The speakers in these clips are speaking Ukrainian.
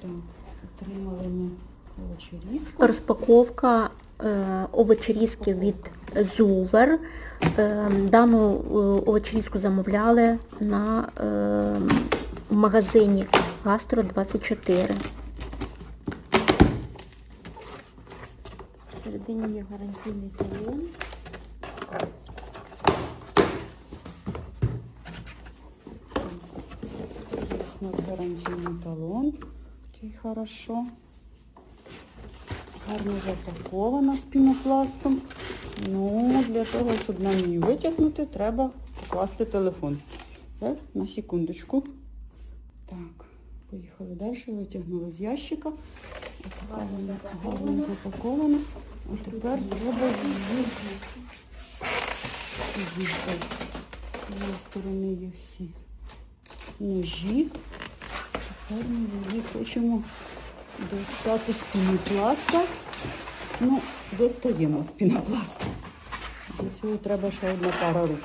Так, отримали ми овочерізку. Розпаковка е, овочерізки від Зувер. Е, дану е, овочерізку замовляли на е, в магазині Гастро 24. Всередині є гарантійний талон. У нас гарантійний талон. Такий хорошо. Гарно запакована з пінопластом. Ну, для того, щоб нам її витягнути, треба покласти телефон. Так, на секундочку. Так, поїхали далі, витягнули з ящика. Отака вона гарно запакована. А тепер треба її. З цієї сторони є всі ножі. Тепер ми хочемо достати з пінопласта. Ну, достаємо з пінопласта. Для цього треба ще одна пара рук.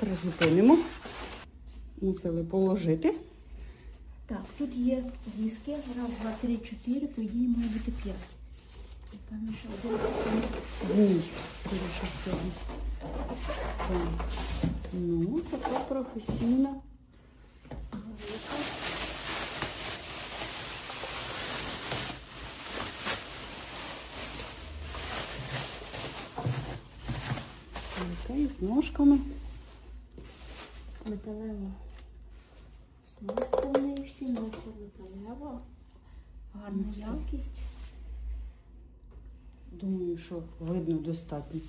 Призупинимо. Мусили положити. Так, тут є диски. Раз, два, три, чотири, ідеї має бути п'ять. Ні, скоріше всього. Так. Ну, така професійна. Така і з ножками. Металева. З цієї сторони всі носять металева. Гарна якість. Думаю, що видно достатньо.